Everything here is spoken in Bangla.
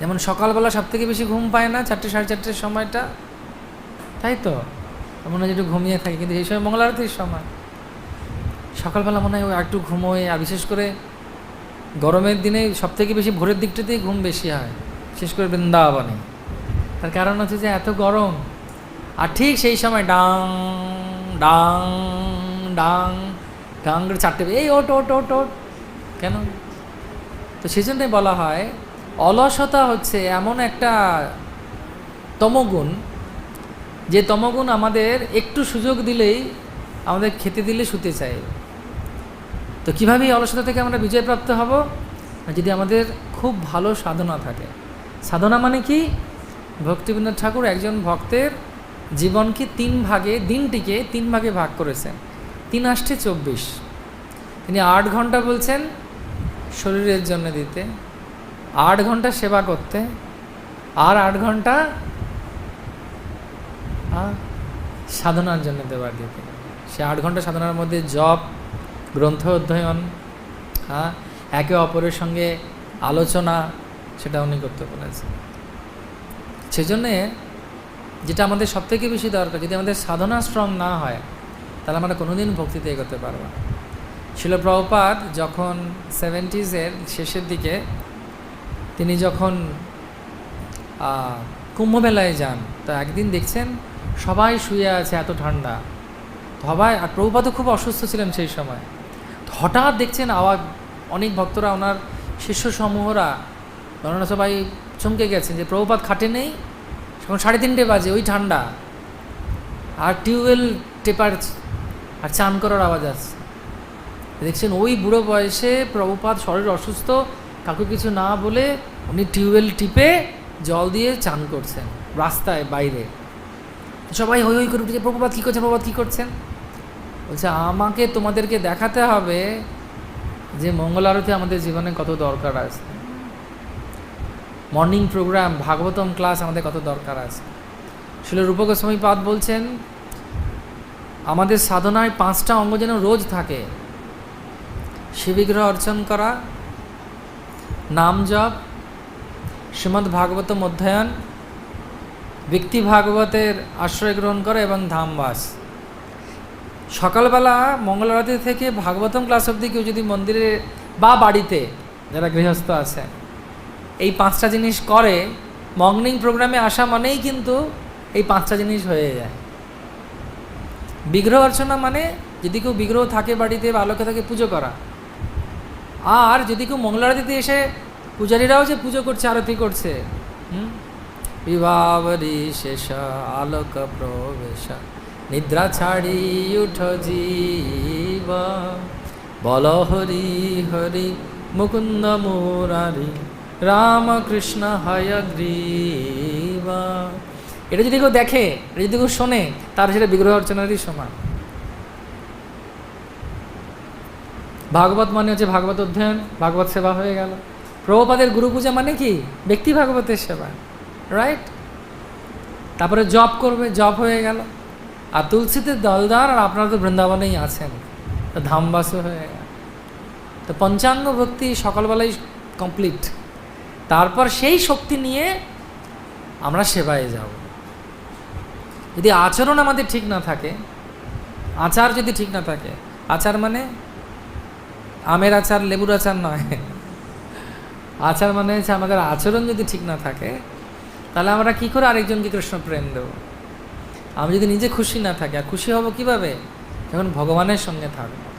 যেমন সকালবেলা সব থেকে বেশি ঘুম পায় না চারটে, সাড়ে চারটের সময়টা, তাই তো? মনে হয় একটু ঘুমিয়ে থাকে, কিন্তু এই সময় মঙ্গল আরতির সময়। সকালবেলা মনে হয় একটু ঘুমোয় আর বিশেষ করে গরমের দিনে সব থেকে বেশি ভোরের দিকটাতেই ঘুম বেশি হয়, বিশেষ করে বৃন্দাবনে। তার কারণ হচ্ছে যে এত গরম, আর ঠিক সেই সময় ডাং ডাং ডাং ডাং চারটে এই ওট ওট ওট ওট কেন? তো সেই জন্যই বলা হয় অলসতা হচ্ছে এমন একটা তমগুণ, যে তমগুণ আমাদের একটু সুযোগ দিলেই আমাদের খেতে দিলে শুতে চাই তো কীভাবে এই অলসতা থেকে আমরা বিজয়প্রাপ্ত হব? যদি আমাদের খুব ভালো সাধনা থাকে। সাধনা মানে কি? ভক্তিবিনোদ ঠাকুর একজন ভক্তের জীবনকে তিন ভাগে, দিনটিকে তিন ভাগে ভাগ করেছেন। তিন আষ্টে চব্বিশ। তিনি আট ঘণ্টা বলছেন, শরীরের জন্য দিতে। আট ঘণ্টা সেবা করতে, আর আট ঘণ্টা সাধনার জন্য দেওয়ার দিতে সে আট ঘণ্টা সাধনার মধ্যে জপ, গ্রন্থ অধ্যয়ন হ্যাঁ একে অপরের সঙ্গে আলোচনা, সেটা উনি করতে বলেছেন। সেজন্যে যেটা আমাদের সব থেকে বেশি দরকার, যদি আমাদের সাধনা স্ট্রং না হয়, তাহলে আমরা কোনোদিন ভক্তিতে এগোতে পারব না। যখন সেভেন্টিজের শেষের দিকে তিনি যখন কুম্ভমেলায় যান, তা একদিন দেখছেন সবাই শুয়ে আছে এত ঠান্ডা। সবাই আর প্রভুপাদও খুব অসুস্থ ছিলেন সেই সময়। হঠাৎ দেখছেন আওয়াজ, অনেক ভক্তরা ওনার শিষ্য সমূহরা ওনারা সবাই চমকে গেছেন যে প্রভুপাত খাটে নেই তখন সাড়ে তিনটে বাজে, ওই ঠান্ডা। আর টিউবওয়েল টেপার আর চান করার আওয়াজ আসছে। দেখছেন ওই বুড়ো বয়সে প্রভুপাত শরীর অসুস্থ কাউকে কিছু না বলে উনি টিউবওয়েল টিপে জল দিয়ে চান করছেন, রাস্তায়, বাইরে। সবাই হই হই করে উঠেছে প্রভুপাত কী করছেন? প্রভুপাত কী করছেন? বলছে, আমাকে তোমাদেরকে দেখাতে হবে যে মঙ্গল আরতি আমাদের জীবনে কত দরকার আছে। মর্নিং প্রোগ্রাম, ভাগবতম ক্লাস আমাদের কত দরকার আছে। শিল রূপ গোস্বামী পাদ বলছেন, আমাদের সাধনায় পাঁচটা অঙ্গ যেন রোজ থাকে। শিবিগ্রহ অর্চন করা নাম জপ, শ্রীমদ্ ভাগবতম অধ্যয়ন ব্যক্তি ভাগবতের আশ্রয় গ্রহণ করা এবং ধামবাস। সকালবেলা, মঙ্গল আরতি থেকে ভাগবতম ক্লাস অবধি কেউ যদি মন্দিরে বা বাড়িতে যারা গৃহস্থ আছে এই পাঁচটা জিনিস করে, মর্নিং প্রোগ্রামে আসা মানেই কিন্তু এই পাঁচটা জিনিস হয়ে যায়। বিগ্রহ অর্চনা মানে যদি কেউ বিগ্রহ থাকে বাড়িতে বা আলোকে থাকে পুজো করা। আর যদি কেউ মঙ্গলারতিতে এসে পূজারীরাও যে পুজো করছে, আরতি করছে, হুম? শেষ, আলোক প্রবেশ, নিদ্রা ছাড়ি উঠ জীব, বল হরি হরি, মুকুন্দ মুরারি রামকৃষ্ণ হয় গ্রীব। এটা যদি কেউ দেখে, এটা যদি কেউ শোনে, তার সেটা বিগ্রহ অর্চনারই সমান। ভাগবত মানে হচ্ছে ভাগবত অধ্যয়ন, ভাগবত সেবা হয়ে গেল। প্রভুপাদের গুরু পূজা মানে কি? ব্যক্তি ভাগবতের সেবা রাইট তারপরে জব করবে জব হয়ে গেল। আর তুলসীতে দলদার আর আপনারা তো বৃন্দাবনেই আছেন। তো ধামবাসও হয়ে গেল। তো পঞ্চাঙ্গ ভক্তি সকালবেলায় কমপ্লিট তারপর সেই শক্তি নিয়ে আমরা সেবায় যাব। যদি আচরণ আমাদের ঠিক না থাকে, আচার যদি ঠিক না থাকে, আচার মানে আমের আচার, লেবুর আচার নয়। আচার মানে হচ্ছে আমাদের আচরণ যদি ঠিক না থাকে, তাহলে আমরা কি করে আরেকজনকে কৃষ্ণ প্রেম দেবো? আমি যদি নিজে খুশি না থাকি, আর খুশি হব কীভাবে? যখন ভগবানের সঙ্গে থাকব।